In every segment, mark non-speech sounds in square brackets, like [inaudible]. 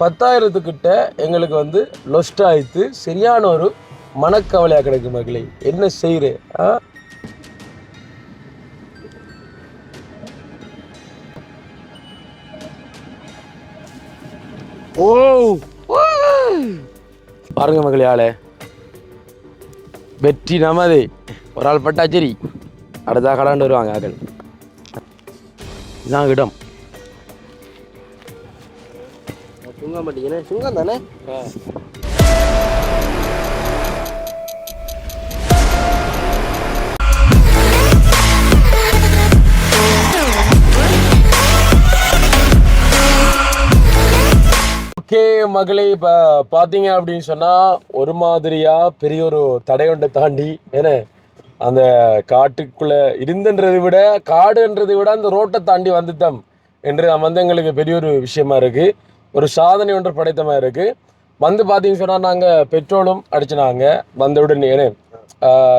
பத்தாயிரத்துக்கிட்ட எங்களுக்கு வந்து லொஸ்ட் ஆயிடுத்து சரியான ஒரு மனக்கவலையாக கிடக்கு மகளே என்ன செய்கிற ஆ? ஓ. பாருங்க மகளே ஆளே. வெற்றி நமது. ஒரு ஆள் பட்டா சரி அடுத்தா கடாண்டு வருவாங்க ஆக்கள். இதான் இடம். சுங்க மாட்டீங்கண்ணே. சுங்கம் தானே? ஓகே மகளே இப்போ பார்த்தீங்க அப்படின்னு சொன்னால் ஒரு மாதிரியா பெரிய ஒரு தடையொன்றை தாண்டி என்ன அந்த காட்டுக்குள்ள இருந்துன்றதை விட காடுன்றதை விட அந்த ரோட்டை தாண்டி வந்துட்டோம். என்று வந்து எங்களுக்கு பெரிய ஒரு விஷயமா இருக்கு. ஒரு சாதனை ஒன்று படைத்த மாதிரி இருக்குது வந்து பார்த்தீங்கன்னு சொன்னால் நாங்கள் பெட்ரோலும் அடிச்சினாங்க. வந்தவுடனே ஏன்னா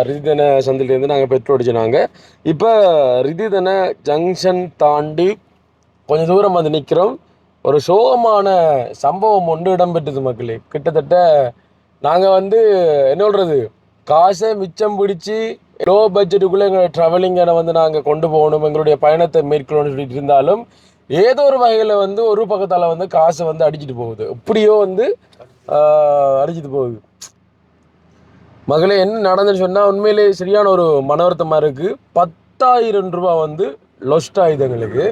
ரிதிதன சந்திலேருந்து நாங்கள் பெட்ரோல் அடிச்சினாங்க. இப்போ ரிதிதன ஜங்ஷன் தாண்டி கொஞ்சம் தூரம் வந்து நிற்கிறோம் ஒரு சோகமான சம்பவம் ஒன்று இடம்பெற்றது மக்களே. கிட்டத்தட்ட நாங்கள் வந்து என்ன சொல்கிறது காசை மிச்சம் பிடிச்சி லோ பட்ஜெட்டுக்குள்ளே எங்களோட ட்ராவலிங்கை வந்து நாங்கள் கொண்டு போகணும். எங்களுடைய பயணத்தை மேற்கொள்ளணும்னு சொல்லிட்டு இருந்தாலும் ஏதோ ஒரு வகையில் வந்து ஒரு பக்கத்தால் வந்து காசை வந்து அடிச்சிட்டு போகுது. எப்படியோ வந்து அடிச்சிட்டு போகுது. மகளே என்ன நடந்துன்னு சொன்னால் உண்மையிலே சரியான ஒரு மனவருத்தமாக இருக்குது பத்தாயிரம் ரூபாய் வந்து லொஸ்ட் ஆகுது எங்களுக்கு.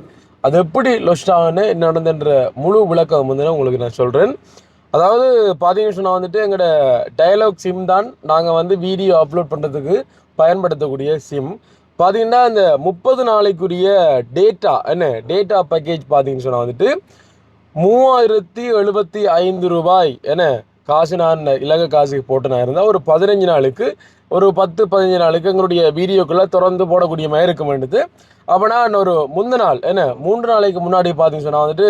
அது எப்படி லொஸ்ட் ஆகுன்னு என்ன நடந்துன்ற முழு விளக்கம் வந்து நான் உங்களுக்கு நான் சொல்கிறேன் அதாவது பார்த்தீங்கன்னு சொன்னால் வந்துட்டு எங்களோட டயலாக் சிம் தான் நாங்கள் வந்து வீடியோ அப்லோட் பண்ணுறதுக்கு பயன்படுத்தக்கூடிய சிம் பார்த்தீங்கன்னா இந்த முப்பது நாளைக்குரிய டேட்டா என்ன டேட்டா பேக்கேஜ் பார்த்தீங்கன்னு சொன்னால் வந்துட்டு மூவாயிரத்தி எழுபத்தி ஐந்து ரூபாய் என்ன காசு நான் இலங்கை காசுக்கு போட்டு நான் இருந்தால் ஒரு பதினஞ்சு நாளுக்கு ஒரு பத்து பதினஞ்சு நாளுக்கு எங்களுடைய வீடியோக்குள்ளே திறந்து போடக்கூடிய மாதிரி இருக்கும் வேண்டியது அப்போ நான் ஒரு முந்த நாள் என்ன மூன்று நாளைக்கு முன்னாடி பார்த்தீங்கன்னு சொன்னால் வந்துட்டு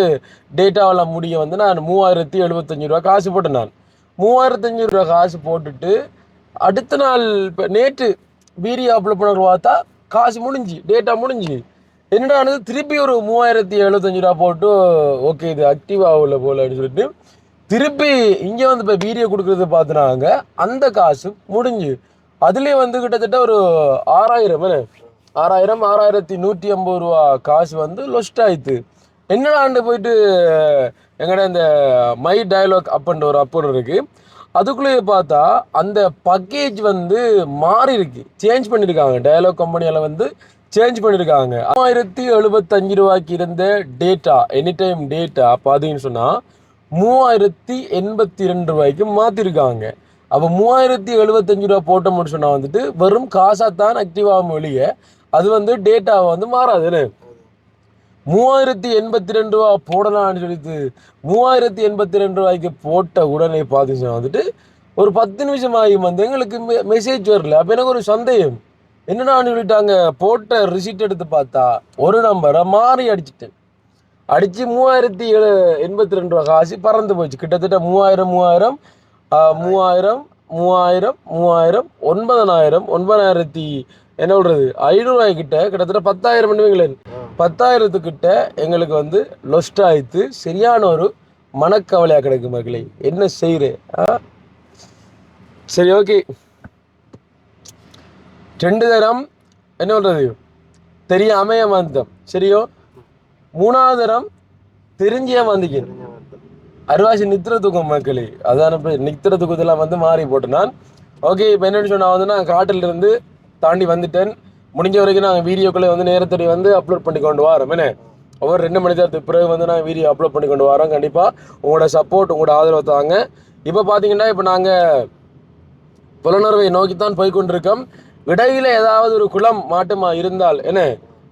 டேட்டாவில் முடிய வந்து நான் மூவாயிரத்தி எழுபத்தஞ்சு ரூபா காசு போட்டேன் நான். மூவாயிரத்தஞ்சு ரூபா காசு போட்டுட்டு அடுத்த நாள் இப்போ நேற்று வீடியோ அப்லோட் பண்ணுறது பார்த்தா காசு முடிஞ்சு டேட்டா முடிஞ்சு. என்னடா ஆனது திருப்பி ஒரு மூவாயிரத்தி எழுபத்தஞ்சு ரூபா போட்டு ஓகே இது ஆக்டிவ் ஆகல போல அப்படின்னு சொல்லிட்டு திருப்பி இங்கே வந்து இப்போ வீடியோ கொடுக்குறது பார்த்துனாங்க அந்த காசு முடிஞ்சு. அதுலேயே வந்து கிட்டத்தட்ட ஒரு ஆறாயிரம் ஆறாயிரம் ஆறாயிரத்தி நூற்றி ஐம்பது ரூபா காசு வந்து லொஸ்ட் ஆயிடுது என்னடாண்டு போயிட்டு எங்கடா இந்த மை டயலாக் அப்புன்ற ஒரு அப்புறம் இருக்குது அதுக்குள்ளேயே பார்த்தா அந்த பக்கேஜ் வந்து மாறி இருக்கு சேஞ்ச் பண்ணியிருக்காங்க டயலாக் கம்பெனியால் வந்து சேஞ்ச் பண்ணியிருக்காங்க. மூவாயிரத்தி எழுபத்தஞ்சு ரூபாய்க்கு இருந்த டேட்டா எனி டைம் டேட்டா பார்த்தீங்கன்னு சொன்னால் மூவாயிரத்தி எண்பத்தி ரெண்டு ரூபாய்க்கு மாற்றிருக்காங்க அப்போ மூவாயிரத்தி எழுபத்தஞ்சு ரூபா போட்டோம்னு சொன்னால் வந்துட்டு வெறும் காசாக ஆக்டிவ் ஆகும் வெளியே. அது வந்து டேட்டாவை வந்து மாறாதுன்னு மூவாயிரத்தி எண்பத்தி ரெண்டு ரூபா போடலாம்னு சொல்லிட்டு மூவாயிரத்தி எண்பத்தி ரெண்டு ரூபாய்க்கு போட்ட உடனே பார்த்தீங்கன்னா வந்துட்டு ஒரு பத்து நிமிஷம் ஆகி வந்து எங்களுக்கு மெசேஜ் வரல. அப்போ எனக்கு ஒரு சந்தேகம். என்னடான்னு சொல்லிட்டாங்க? போட்ட ரிசிப்ட் எடுத்து பார்த்தா ஒரு நம்பரை மாறி அடிச்சிட்டேன் அடித்து மூவாயிரத்தி ஏழு எண்பத்தி ரெண்டு ரூபா காசு பறந்து போச்சு. கிட்டத்தட்ட மூவாயிரம் மூவாயிரம் மூவாயிரம் மூவாயிரம் மூவாயிரம் ஒன்பதனாயிரம் ஒன்பதாயிரத்தி என்ன சொல்கிறது ஐநூறுரூவாய் கிட்ட கிட்டத்தட்ட பத்தாயிரம் பண்ணுவீங்களேன் பத்தாயிரத்துக்கிட்ட எங்களுக்கு வந்து லொஸ்ட் ஆயிடுத்து சரியான ஒரு மனக்கவலையாக கிடக்கு மகளே என்ன செய்கிற ஆ? சரி ஓகே. ரெண்டு தரம் என்ன சொல்கிறது தெரியாம ஏமாந்தோம் சரியோ? மூணாவது தரம் தெரிஞ்சே ஏமாந்திக்கேன் அருவாசி நித்திர தூக்கம் மக்களே. அதான் நித்திர தூக்கத்தெல்லாம் வந்து மாறி போட்டேன் நான். ஓகே இப்போ என்னன்னு சொன்னா வந்து நான் காட்டில் இருந்து தாண்டி வந்துட்டேன். முடிஞ்ச வரைக்கும் நாங்கள் வீடியோக்குள்ளே வந்து நேரத்தடி வந்து அப்லோட் பண்ணி கொண்டு வரோம். என்ன? ஒவ்வொரு ரெண்டு மணி நேரத்துக்கு பிறகு வந்து நாங்கள் வீடியோ அப்லோட் பண்ணி கொண்டு வரோம் கண்டிப்பாக உங்களோட சப்போர்ட் உங்களோட ஆதரவு தாங்க. இப்போ பார்த்தீங்கன்னா இப்போ நாங்கள் புலனர்வை நோக்கித்தான் போய் கொண்டிருக்கோம் இடையில ஏதாவது ஒரு குளம் மாட்டுமா இருந்தால் என்ன?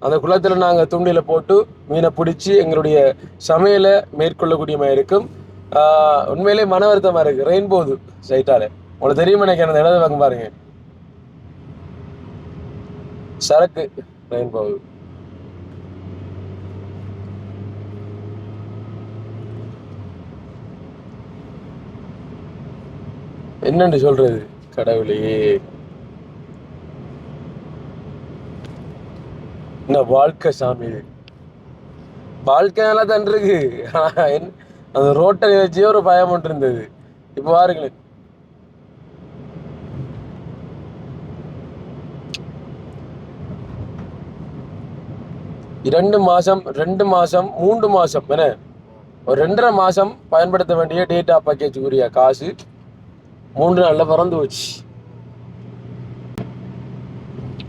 அந்த குளத்தில் நாங்கள் தூண்டில போட்டு மீனை பிடிச்சி எங்களுடைய சமையலை மேற்கொள்ளக்கூடிய மாதிரி இருக்கும் உண்மையிலே மன வருத்தமாக இருக்குது ரெயின் போகுது உங்களுக்கு தெரியுமா எனக்கு அந்த இடது பக்கம் பாருங்கள் சரக்கு நயன் போகுது என்னன்னு சொல்றது கடவுளே. என்ன வாழ்க்கை சாமி? வாழ்க்கை நல்லா தான் இருக்கு அந்த ரோட்டை வச்சே ஒரு பயம் இருந்தது. இப்போ பாருங்களேன். இரண்டு மாசம் ரெண்டு மாசம் மூன்று மாசம் என்ன ஒரு ரெண்டரை மாசம் பயன்படுத்த வேண்டிய டேட்டா பேக்கேஜ் உரிய காசு மூன்று நாள்ல பறந்து போச்சு.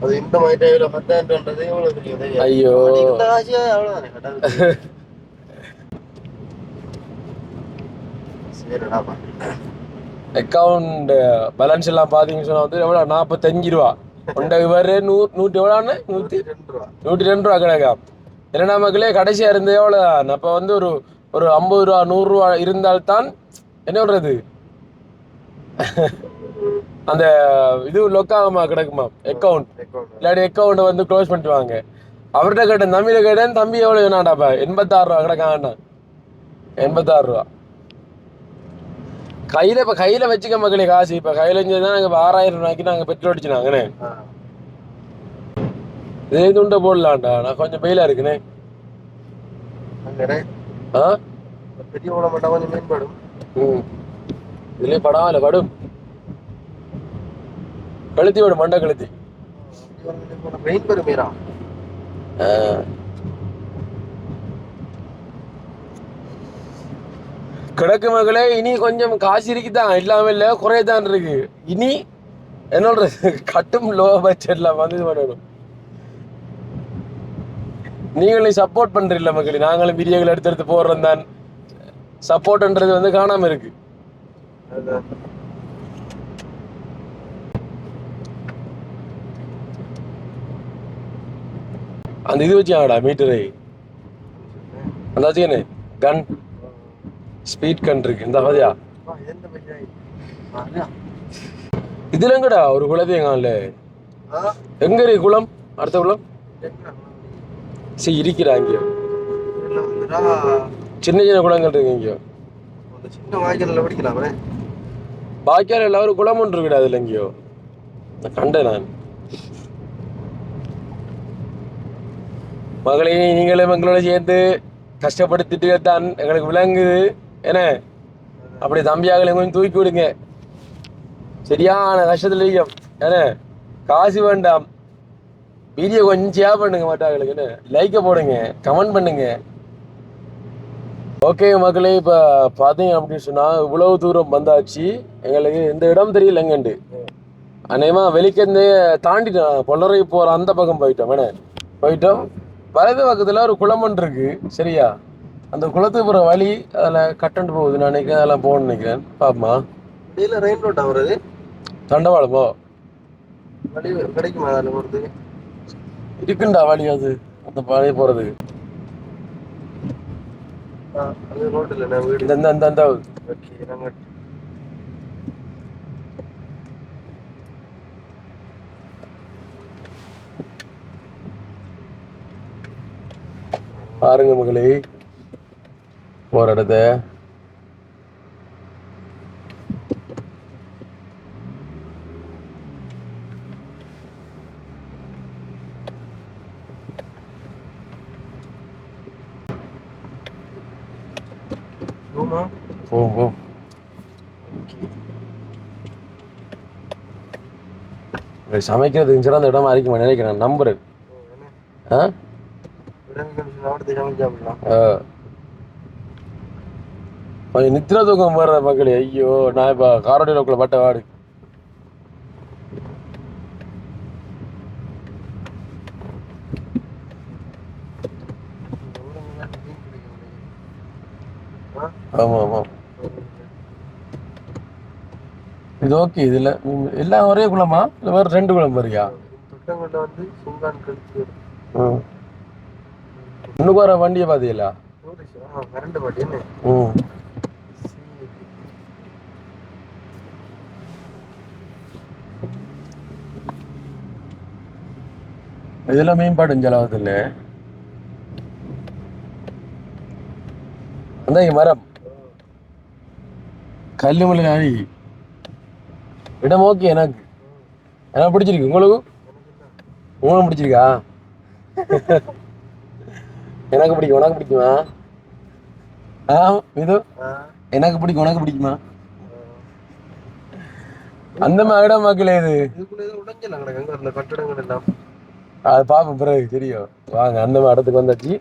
அது இந்த மாதிரி ஐயோ. அக்கவுண்ட் [laughs] பேலன்ஸ் எல்லாம் பாத்தீங்கன்னு சொன்னா வந்து எவ்வளோ நாற்பத்தஞ்சு ரூபா. ஒன்றை வேறு நூ நூற்றி எவ்வளோன்னு நூற்றி? ரெண்டு ரூபா நூற்றி ரெண்டு ரூபா கிடக்கா இல்லைனா மக்களே கடைசியா இருந்தே எவ்வளோதான் அப்போ வந்து ஒரு ஒரு ஐம்பது ரூபா நூறுரூவா இருந்தால்தான் என்ன சொல்றது? அந்த இது லொக்காகமா கிடக்குமா அக்கவுண்ட் அக்கௌண்ட் இல்லாட்டி அக்கௌண்ட்டை வந்து க்ளோஸ் பண்ணிட்டுவாங்க அவர்கிட்ட கேட்டேன் தம்பியில கேட்டேன் தம்பி எவ்வளோ வேணாண்டாப்பா எண்பத்தாறு ரூபா கிடக்காண்டா எண்பத்தாறு ரூபா. கையில இப்ப கையில வச்சுக்க மக்களே காசு. இப்ப கையில இருந்ததுதான் நாங்க இப்ப ஆறாயிரம் ரூபாய்க்கு நாங்க பெட்ரோல் அடிச்சுனாங்கண்ணே இதே துண்டை போடலாம்டா. நான் கொஞ்சம் பெயிலா இருக்குண்ணே ஆ? பெரிய உடம்பு மட்டும் கொஞ்சம் மேம்படும் ம். இதுலயே படம் இல்ல படும். கழுத்தி விடு மண்டை கழுத்தி. மெயின் பெருமீரா ஆ. கிழக்கு மகளே இனி கொஞ்சம் காசு இருக்குதான் இல்லாம இல்ல குறையதான் இருக்கு. இனி என்னோட கட்டும் லோ பட்ஜெட்ல வந்து பண்ணணும். நீங்களும் சப்போர்ட் பண்றீல்ல மக்களே நாங்களும் வீடியோகள் எடுத்து எடுத்து போடுறோம் தான். சப்போர்ட்ன்றது வந்து காணாம இருக்கு. அதுதான் அந்த இது வச்சாங்கடா மீட்டரை அந்த வச்சுக்கண்ணே கன் ஸ்பீட் கன் இருக்கு. இந்த பதியா ஆ, இதுல எங்கடா ஒரு குளத்தையும் எங்க இருக்கு குளம்? அடுத்த குளம்? சரி இருக்கிறா இங்கேயோ. சின்ன சின்ன குளங்கள் இருக்கு இங்கேயோ. சின்ன பாக்கியால எல்லாரும் குளம் ஒன்று இருக்குடா அதுல எங்கேயோ நான் கண்டேன் நான். மகளே நீங்களும் எங்களோட சேர்ந்து கஷ்டப்படுத்திட்டு தான் எங்களுக்கு விளங்குது. என்ன? அப்படி தம்பியாக கொஞ்சம் தூக்கி விடுங்க. சரியான கஷ்டத்தில் இருக்கும் என்ன? காசு வேண்டாம். வீடியோ கொஞ்சம் ஷேர் பண்ணுங்க மாட்டாங்களுக்கு என்ன? லைக்கை போடுங்க. கமெண்ட் பண்ணுங்க. ஓகே மக்களே இப்போ பார்த்தீங்க அப்படின்னு சொன்னால் இவ்வளவு தூரம் வந்தாச்சு. எங்களுக்கு இந்த இடம் தெரியல அநேகமாக வெளிக்கந்தே தாண்டிட்டோம். பொல்லரை போகிற அந்த பக்கம் போயிட்டோம். என்ன? போயிட்டோம். வலது பக்கத்தில் ஒரு குளம் ஒன்று இருக்கு. சரியா? அந்த குளத்துக்கு போகிற வழி அதில் கட்டண்டு போகுது. நான் நினைக்கிறேன் அதெல்லாம் போகணும்னு நினைக்கிறேன். பாப்பமா. வெளியில ரெயின் ரோட்டா வருது? தண்டவாளமோ வழி கிடைக்குமா அதில் போகிறதுக்கு இருக்குண்டா வழி அது. அந்த வழி போகிறதுக்கு ஆ அது ரோட்டில் நான் வீடு. இந்த ஓகே நாங்கள் பாருங்க மகளே. போற இடத்த ரூமா போவோம் போவோம் இங்க சமைக்கிறதுக்கு சிறந்த இடமா இருக்குமா நினைக்கிறேன். நம்புறேன். ஆ. கொஞ்சம் நித்திர தூக்கம் போடுற மக்களே ஐயோ நான் இப்போ காரோடி ரோக்கில் பட்ட வாடு. ஆமாம் ஆமாம் இது ஓகே இதில் எல்லாம் ஒரே குளமா? இல்லை வேறு ரெண்டு குளம் ம். இன்னும் வர வண்டியை பார்த்தீங்களா ம். இதெல்லாம் மேம்பாடு ஜலவத்தில் அந்த இங்க மரம். கல்லு முள்ளு இடம் ஓகே எனக்கு. எனக்கு பிடிச்சிருக்கு? உங்களுக்கு? உங்களுக்கு பிடிச்சிருக்கா? எனக்கு பிடிக்கும். உனக்கு பிடிக்குமா? ஆ இது எனக்கு பிடிக்கும். உனக்கு பிடிக்குமா? அந்த மாதிரி மக்களே இது. இதுக்குள்ள கட்டடங்கள் எல்லாம். அது பார்ப்போம் பிறகு தெரியும். வாங்க அந்த மாதிரி இடத்துக்கு வந்தாச்சு.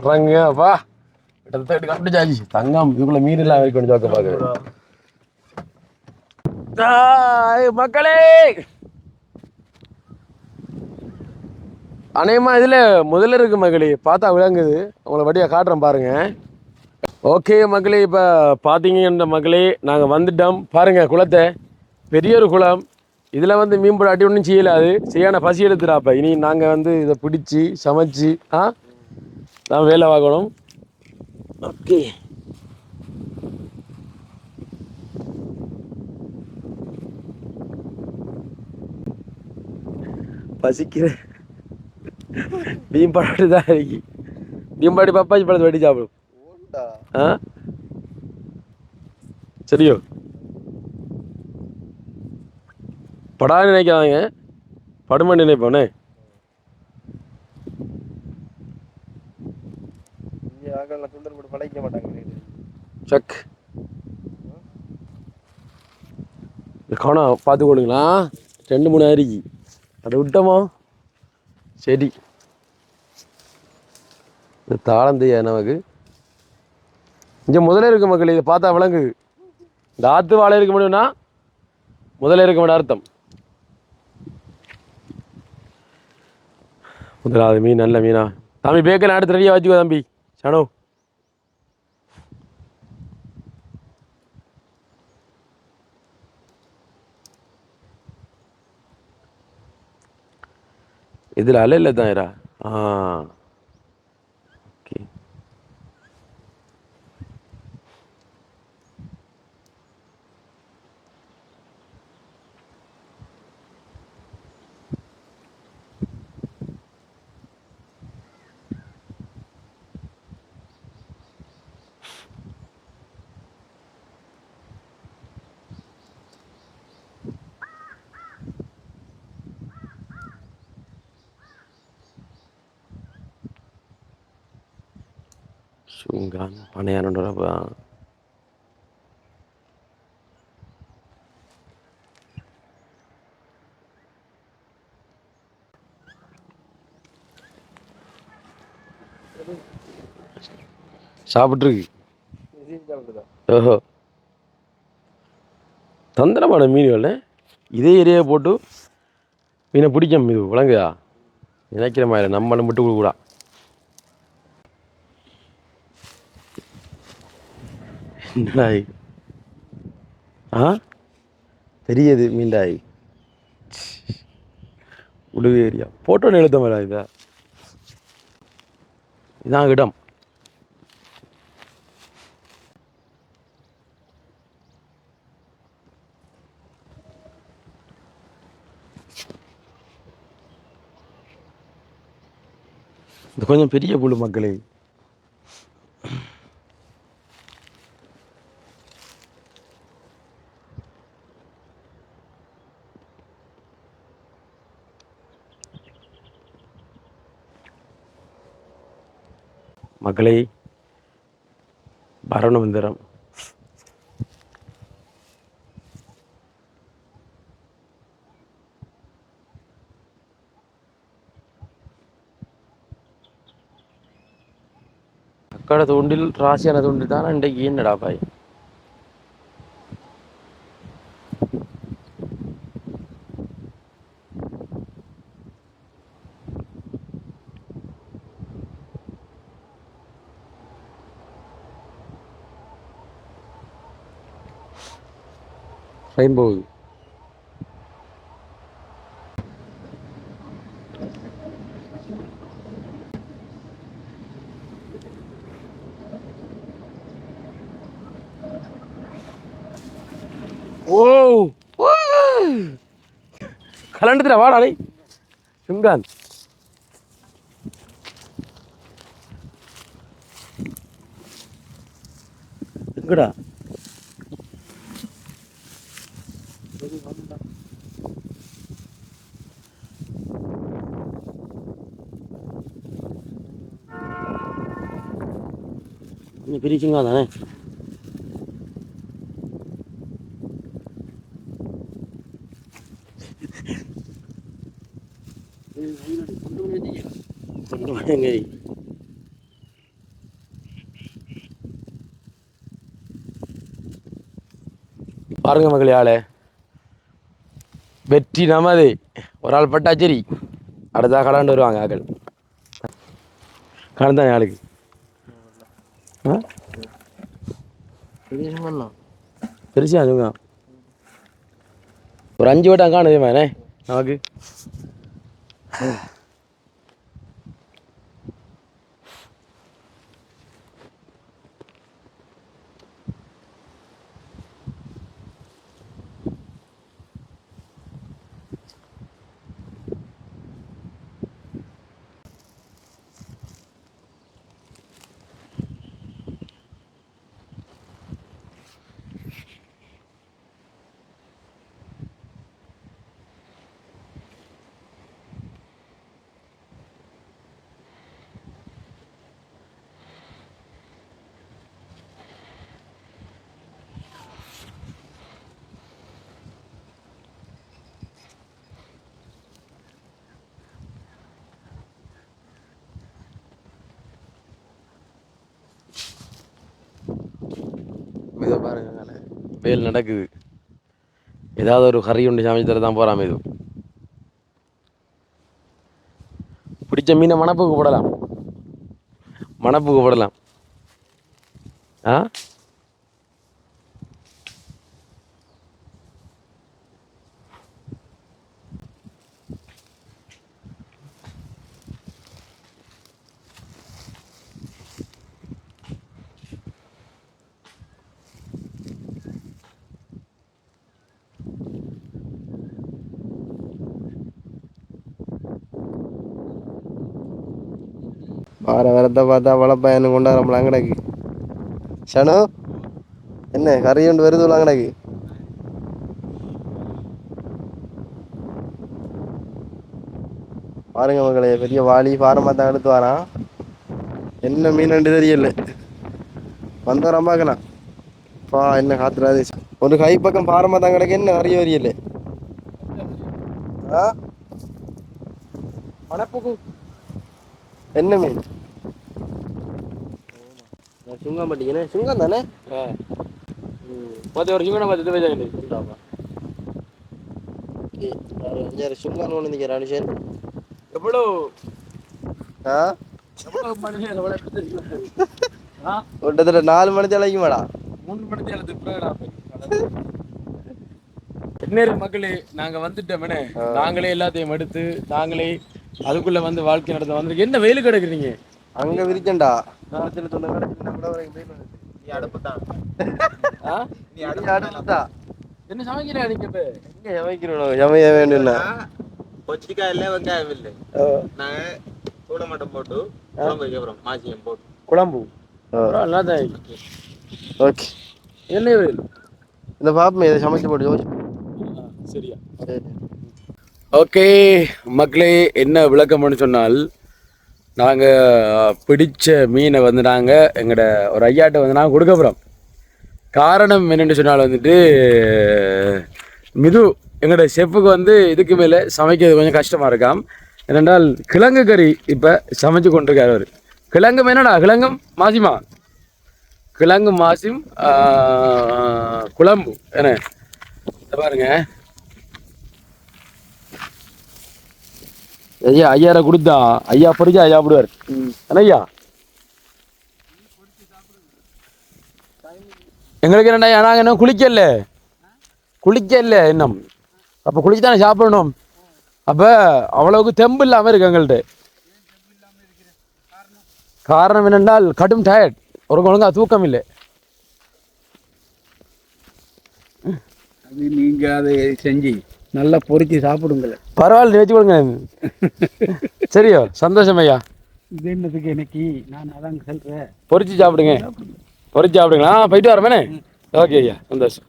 இறங்க வா கிட்டத்தட்ட கண்டுச்சாச்சு தங்கம் இதுக்குள்ள மீன் எல்லாம் வைக்கணும் ஜோக்க பாக்குறேன் மக்களே. அநேகமா இதுல முதல்ல இருக்கு மகளே பார்த்தா விளங்குது. உங்களை வடியா காட்டுறேன் பாருங்க. ஓகே மக்களே. இப்போ பார்த்தீங்கன்ற மக்களே நாங்கள் வந்துட்டோம். பாருங்க குளத்தை. பெரிய ஒரு குளம். இதில் வந்து மீன் போட அடி ஒன்றும் செய்யலாது செய்யான பசி எடுத்துடாப்ப இனி நாங்கள் வந்து இதை பிடிச்சி சமைச்சு ஆ? நான் வேலை பார்க்கணும். ஓகே. பசிக்கிற மீன்பாடு தான் இருக்கு. மீன்பாடி பப்பாச்சி பழத்தை வெட்டி சாப்பிடும் ஓண்டா. ஆ? சரியோ? படான்னு நினைக்காதீங்க. படுமை நினைப்போனே சக். கவனம் பார்த்துக்கொள்ளுங்களா ரெண்டு மூணு அரிக்கு அதை விட்டோமா? சரி. தாளம் தெரியாது நமக்கு? இங்கே முதல்ல இருக்க மக்கள் இதை பார்த்தா விளங்குது. இந்த ஆத்து வாழை இருக்க முடியும்னா முதல்ல இருக்க முடியும் அர்த்தம். முதலாவது மீன் நல்ல மீனா. தம்பி பேக்கெல்லாம் அடுத்து ரெடியாக வச்சுக்கோ தம்பி. சனோ இதில் அலை தான் இரா ஆ. Sunggan, panean udah சாப்பிட்ருக்கு ஓஹோ. தந்திரமான மீன் வேலை இதே ஏரியா போட்டு மீனை பிடிக்கும் இது விளங்குதா நினைக்கிற மாதிரி நம்ம விட்டு கொடுக்கூடா மீண்டாய். ஆ? தெரியுது மீண்டாய். உழுவு ஏரியா. போட்டோ எழுத மாதிரி இதா? இதான் இடம். இது கொஞ்சம் பெரிய புழு மக்களே. மகளே பரணமந்திரம் அக்கட தூண்டில் ராசியான தூண்டில் தான்? இன்றைக்கு என்னடா பாய்? ட்ரெயின் போகுது ஓ கலண்டுதுடா வாடா டேய் சுங்கான் எங்கடா கொஞ்சம் சிங்கம் தானே கொண்டு பாருங்க மகளே ஆளே. வெற்றி நமது. ஒரு ஆள் பட்டா சரி. அடுத்தா கலாண்டு வருவாங்க ஆக்கள். கலந்தான் ஆளுக்கு? பெருசா அதுங்க ஒரு அஞ்சு வட்டம் காணுதே மேனே நமக்கு நடக்குது பாருங்க வேலை வேல் நடக்குது. ஏதாவது ஒரு ஹரி உண்டு சமைச்சு தான் போகிறாம இது. பிடிச்ச மீனை மணப்புக்கு போடலாம். மணப்புக்கு போடலாம். ஆ? வார வரத்தை பார்த்தா வளப்பா எனக்கு கொண்டாடுறோம்ல அங்கடக்கு சனு என்ன கறி கொண்டு வருது அங்கடக்கு பாருங்க மகளே பெரிய வாளி பாரமா தான் எடுத்து வரான் என்ன மீன் தெரியல வந்தவரம் பார்க்கலாம் பா என்ன காத்துறாது ஒரு கை பக்கம் பாரமா தான் கிடக்கு என்ன நிறைய வரியல ஆ என்ன மீன் சுங்கம் பட்டிங்கண்ணே சுங்கம் தானே பத்து வருஷம் கூட பத்து வச்சாங்க அஞ்சாறு சுங்கம் ஒன்று நிற்கிற அனுஷன் எவ்வளோ ஆ? எவ்வளோ மனுஷன் எவ்வளோ ஆ? கிட்டத்தட்ட நாலு மணி தலைக்கு மேடா மூணு எழுது என்ன மக்களே நாங்க வந்துட்டோமே நாங்களே எல்லாத்தையும் எடுத்து நாங்களே அதுக்குள்ள வந்து வாழ்க்கை நடத்த வந்திருக்கு என்ன வெயில் கிடக்குறீங்க? அங்க விரிக்கண்டா. நாலத்துல தொண்டை நீ அடுப்பு தான்? நீ அடுப்பு தான் என்ன சமைக்கிறா நீங்க எங்க சமைக்கிறோம் சமைய வேண்டும்னா கொச்சிக்காயில வெங்காயம் இல்லை. நாங்க கூட மட்டும் போட்டு குழம்பு வைக்க போறோம். மாசியம் போட்டு. குழம்பு? நல்லா தான் இருக்கு. ஓகே. என்ன இந்த பாப்பமே இதை சமைச்சு போட்டு யோசிச்சு சரியா. சரி. ஓகே மக்களே என்ன விளக்கம்னு சொன்னால் நாங்கள் பிடித்த மீனை வந்து நாங்கள் எங்களோட ஒரு ஐயாட்ட வந்து நாங்கள் கொடுக்க போகிறோம் காரணம் என்னென்னு சொன்னால் வந்துட்டு மிது எங்களோட செஃப்புக்கு வந்து இதுக்கு மேலே சமைக்கிறது கொஞ்சம் கஷ்டமாக இருக்காம். ஏனென்றால் கிழங்கு கறி இப்போ சமைச்சு கொண்டிருக்காரு அவர். கிழங்கு என்னடா? கிழங்கும் மாசிமா? கிழங்கு மாசிம் குழம்பு. என்ன? பாருங்கள் ஐயா ஐயாயிரம் கொடுத்தா ஐயா பொறிச்சா ஐயா என்ன ஐயா? எங்களுக்கு என்னடா நாங்கள் இன்னும் குளிக்கல குளிக்கல இன்னும். அப்போ குளிச்சு தானே சாப்பிடணும். அப்போ அவ்வளவுக்கு தெம்பு இல்லாமல் இருக்கு எங்கள்கிட்ட காரணம் என்னென்றால் கடும் டயர்ட் ஒரு ஒழுங்கா தூக்கம் இல்லை அது நீங்க அதை செஞ்சு நல்லா பொரிச்சு சாப்பிடுங்கள. பரவாயில்ல வச்சு கொடுங்க சரியோ சந்தோஷம் ஐயா. இது என்னதுக்கு எனக்கு நான் அதான் சொல்றேன். பொரிச்சு சாப்பிடுங்க. பொரிச்சு சாப்பிடுங்களா? போயிட்டு வரமேனே ஓகே ஐயா சந்தோஷம்.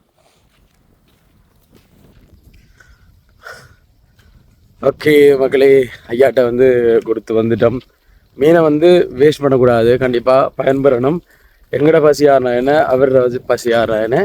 ஓகே மக்களே ஐயாட்ட வந்து கொடுத்து வந்துட்டோம். மீனை வந்து வேஸ்ட் பண்ணக்கூடாது கண்டிப்பாக பயன்பெறணும். எங்கட பசி ஆறா என்ன? அவரோட பசி ஆறா என்ன?